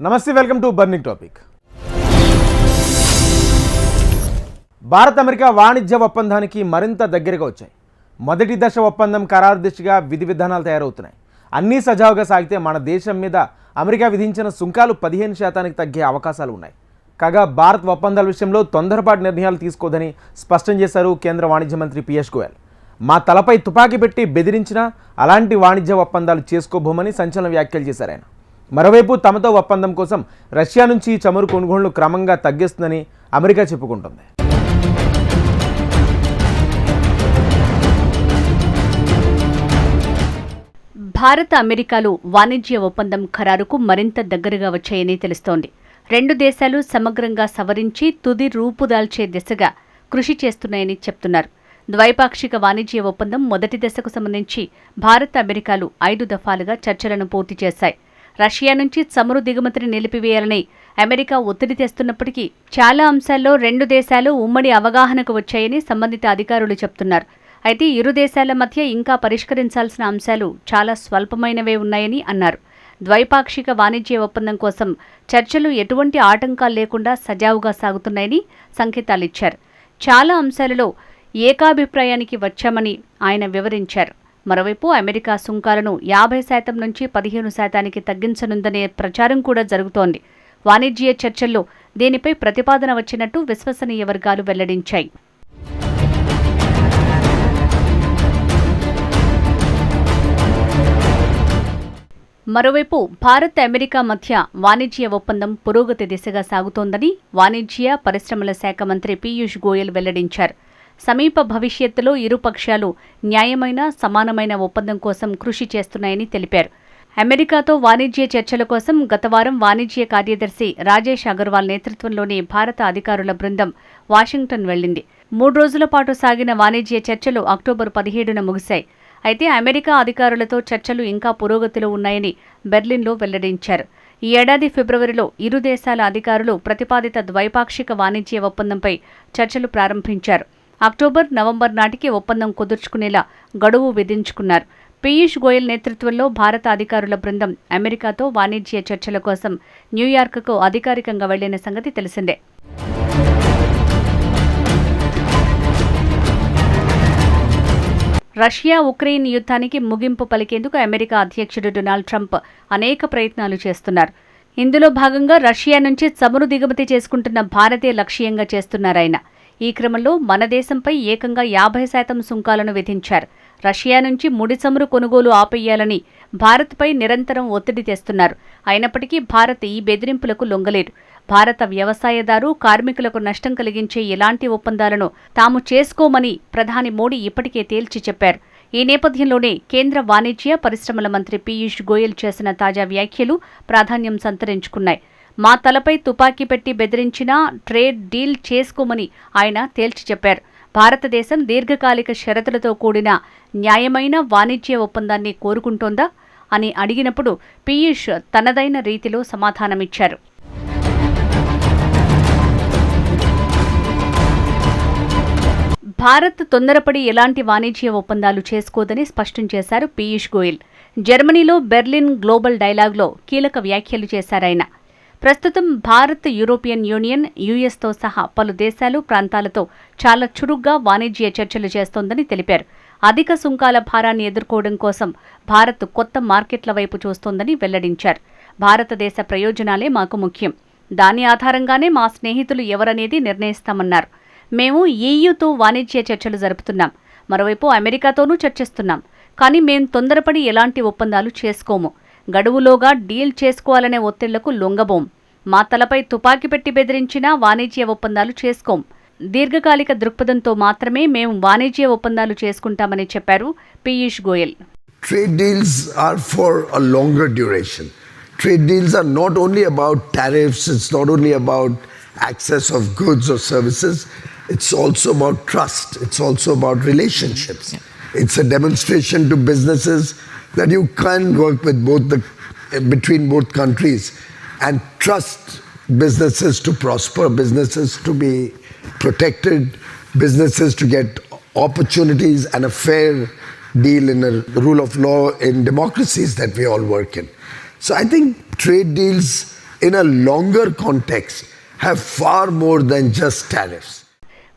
నమస్తే welcome to burning topic. Bharat America వాణిజ్య ఒప్పందానికి మరింత దగ్గరగా వచ్చాయి. మొదటి దశ ఒప్పందం ఖరారు దిశగా విధి విధానాలు తయారవుతున్నాయి. అన్నీ సజావుగా సాగితే మన దేశం మీద అమెరికా విధించిన సుంకాలు పదిహేను శాతానికి తగ్గే అవకాశాలు ఉన్నాయి. కాగా భారత్ ఒప్పందాల విషయంలో తొందరపాటు నిర్ణయాలు తీసుకోదని స్పష్టం చేశారు కేంద్ర వాణిజ్య మంత్రి పీయూష్ గోయల్. మా తలపై తుపాకీ పెట్టి బెదిరించినా అలాంటి వాణిజ్య ఒప్పందాలు చేసుకోబోమని సంచలన వ్యాఖ్యలు చేశారు ఆయన. మరోవైపు తమతో ఒప్పందం కోసం రష్యా నుంచి చమురు కొనుగోళ్ళు క్రమంగా తగ్గిస్తుందని అమెరికా చెప్పుకుంటుంది. భారత అమెరికాలు వాణిజ్య ఒప్పందం ఖరారుకు మరింత దగ్గరగా వచ్చాయని తెలుస్తోంది. రెండు దేశాలు సమగ్రంగా సవరించి తుది రూపుదాల్చే దిశగా కృషి చేస్తున్నాయని చెప్తున్నారు. ద్వైపాక్షిక వాణిజ్య ఒప్పందం మొదటి దశకు సంబంధించి భారత అమెరికాలు ఐదు దఫాలుగా చర్చలను పూర్తి చేశాయి. రష్యా నుంచి చమురు దిగుమతిని నిలిపివేయాలని అమెరికా ఒత్తిడి తెస్తున్నప్పటికీ చాలా అంశాల్లో రెండు దేశాలు ఉమ్మడి అవగాహనకు వచ్చాయని సంబంధిత అధికారులు చెప్తున్నారు. అయితే ఇరు దేశాల మధ్య ఇంకా పరిష్కరించాల్సిన అంశాలు చాలా స్వల్పమైనవే ఉన్నాయని అన్నారు. ద్వైపాక్షిక వాణిజ్య ఒప్పందం కోసం చర్చలు ఎటువంటి ఆటంకాలు లేకుండా సజావుగా సాగుతున్నాయని సంకేతాలిచ్చారు చాలా అంశాలలో ఏకాభిప్రాయానికి వచ్చామని ఆయన వివరించారు. మరోవైపు అమెరికా సుంకాలను యాభై శాతం నుంచి పదిహేను శాతానికి తగ్గించనుందనే ప్రచారం కూడా జరుగుతోంది. వాణిజ్య చర్చల్లో దీనిపై ప్రతిపాదన వచ్చినట్టు విశ్వసనీయ వర్గాలు వెల్లడించాయి. మరోవైపు భారత్ అమెరికా మధ్య వాణిజ్య ఒప్పందం పురోగతి దిశగా సాగుతోందని వాణిజ్య పరిశ్రమల శాఖ మంత్రి పీయూష్ గోయల్ వెల్లడించారు. సమీప భవిష్యత్తులో ఇరు పక్షాలు న్యాయమైన సమానమైన ఒప్పందం కోసం కృషి చేస్తున్నాయని తెలిపారు. అమెరికాతో వాణిజ్య చర్చల కోసం గత వారం వాణిజ్య కార్యదర్శి రాజేష్ అగర్వాల్ నేతృత్వంలోని భారత అధికారుల బృందం వాషింగ్టన్ వెళ్ళింది మూడు రోజుల పాటు సాగిన వాణిజ్య చర్చలు అక్టోబర్ పదిహేడున ముగిశాయి. అయితే అమెరికా అధికారులతో చర్చలు ఇంకా పురోగతిలో ఉన్నాయని బెర్లిన్లో వెల్లడించారు. ఈ ఏడాది ఫిబ్రవరిలో ఇరు దేశాల అధికారులు ప్రతిపాదిత ద్వైపాక్షిక వాణిజ్య ఒప్పందంపై చర్చలు ప్రారంభించారు. అక్టోబర్ నవంబర్ నాటికి ఒప్పందం కుదుర్చుకునేలా గడువు విధించుకున్నారు. పీయూష్ గోయల్ నేతృత్వంలో భారత అధికారుల బృందం అమెరికాతో వాణిజ్య చర్చల కోసం న్యూయార్క్కు అధికారికంగా వెళ్ళిన సంగతి తెలిసిందే. రష్యా ఉక్రెయిన్ యుద్ధానికి ముగింపు పలికేందుకు అమెరికా అధ్యక్షుడు డొనాల్డ్ ట్రంప్ అనేక ప్రయత్నాలు చేస్తున్నారు. ఇందులో భాగంగా రష్యా నుంచి చమురు దిగుమతి చేసుకుంటున్న భారతే లక్ష్యంగా చేస్తున్నారాయన. ఈ క్రమంలో మన దేశంపై ఏకంగా యాభై శాతం సుంకాలను విధించారు. రష్యా నుంచి ముడి చమురు కొనుగోలు ఆపేయాలని భారత్పై నిరంతరం ఒత్తిడి తెస్తున్నారు. అయినప్పటికీ భారత్ ఈ బెదిరింపులకు లొంగలేదు. భారత వ్యవసాయదారు కార్మికులకు నష్టం కలిగించే ఎలాంటి ఒప్పందాలను తాము చేసుకోమని ప్రధాని మోడీ ఇప్పటికే తేల్చి చెప్పారు. ఈ నేపథ్యంలోనే కేంద్ర వాణిజ్య పరిశ్రమల మంత్రి పీయూష్ గోయల్ చేసిన తాజా వ్యాఖ్యలు ప్రాధాన్యం సంతరించుకున్నాయి. మా తలపై తుపాకీ పెట్టి బెదిరించినా ట్రేడ్ డీల్ చేసుకోమని ఆయన తేల్చి చెప్పారు. భారతదేశం దీర్ఘకాలిక షరతులతో కూడిన న్యాయమైన వాణిజ్య ఒప్పందాన్ని కోరుకుంటోందా అని అడిగినప్పుడు పీయూష్ తనదైన రీతిలో సమాధానమిచ్చారు. భారత్ తొందరపడి ఎలాంటి వాణిజ్య ఒప్పందాలు చేసుకోదని స్పష్టం చేశారు పీయూష్ గోయల్. జర్మనీలో బెర్లిన్ గ్లోబల్ డైలాగ్లో కీలక వ్యాఖ్యలు చేశారాయన. ప్రస్తుతం భారత్ యూరోపియన్ యూనియన్ యుఎస్తో సహా పలు దేశాలు ప్రాంతాలతో చాలా చురుగ్గా వాణిజ్య చర్చలు చేస్తోందని తెలిపారు. అధిక సుంకాల భారాన్ని ఎదుర్కోవడం కోసం భారత్ కొత్త మార్కెట్ల వైపు చూస్తోందని వెల్లడించారు. భారతదేశ ప్రయోజనాలే మాకు ముఖ్యం. దాని ఆధారంగానే మా స్నేహితులు ఎవరనేది నిర్ణయిస్తామన్నారు. మేము ఈయూతో వాణిజ్య చర్చలు జరుపుతున్నాం. మరోవైపు అమెరికాతోనూ చర్చిస్తున్నాం. కానీ మేం తొందరపడి ఎలాంటి ఒప్పందాలు చేసుకోము. గడువులోగా డీల్ చేసుకోవాలనే ఒత్తిళ్ళకు లొంగబోం. మా తలపై తుపాకీ పెట్టి బెదిరించిన వాణిజ్య ఒప్పందాలు చేసుకోం. దీర్ఘకాలిక దృక్పథంతో మాత్రమే మేము వాణిజ్య ఒప్పందాలు చేసుకుంటామని చెప్పారు Piyush Goyal. Trade deals are for a longer duration trade deals are not only about tariffs it's not only about access of goods or services it's also about trust it's also about relationships It's a demonstration to businesses that you can work with both the between both countries and trust businesses to prosper, businesses to be protected, businesses to get opportunities and a fair deal in a rule of law in democracies that we all work in. So I think trade deals in a longer context, have far more than just tariffs.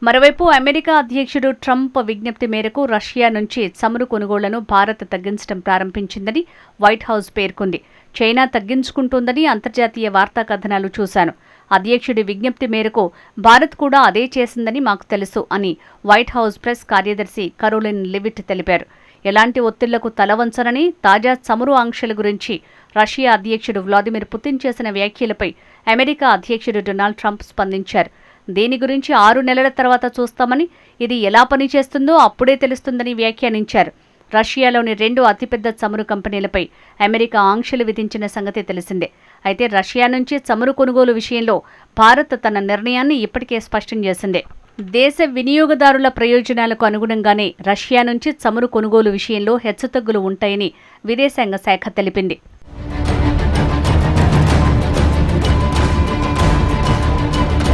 మరోవైపు America అధ్యక్షుడు Trump విజ్ఞప్తి మేరకు Russia నుంచి చమురు కొనుగోళ్ళను భారత్ తగ్గించడం ప్రారంభించిందని White House పేర్కొంది. చైనా తగ్గించుకుంటోందని అంతర్జాతీయ వార్తా కథనాలు చూశాను. అధ్యక్షుడి విజ్ఞప్తి మేరకు భారత్ కూడా అదే చేసిందని మాకు తెలుసు అని వైట్ హౌస్ ప్రెస్ కార్యదర్శి కరోలిన్ లివిట్ తెలిపారు. ఎలాంటి ఒత్తిళ్ళకు తలవంచనని తాజా చమురు ఆంక్షల గురించి రష్యా అధ్యక్షుడు వ్లాదిమిర్ పుతిన్ చేసిన వ్యాఖ్యలపై అమెరికా అధ్యక్షుడు డొనాల్డ్ ట్రంప్ స్పందించారు. దీని గురించి ఆరు నెలల తర్వాత చూస్తామని ఇది ఎలా పనిచేస్తుందో అప్పుడే తెలుస్తుందని వ్యాఖ్యానించారు. రష్యాలోని రెండు అతిపెద్ద చమురు కంపెనీలపై అమెరికా ఆంక్షలు విధించిన సంగతి తెలిసిందే. అయితే రష్యా నుంచి చమురు కొనుగోలు విషయంలో భారత్ తన నిర్ణయాన్ని ఇప్పటికే స్పష్టం చేసిందే. దేశ వినియోగదారుల ప్రయోజనాలకు అనుగుణంగానే రష్యా నుంచి చమురు కొనుగోలు విషయంలో హెచ్చుతగ్గులు ఉంటాయని విదేశాంగ శాఖ తెలిపింది.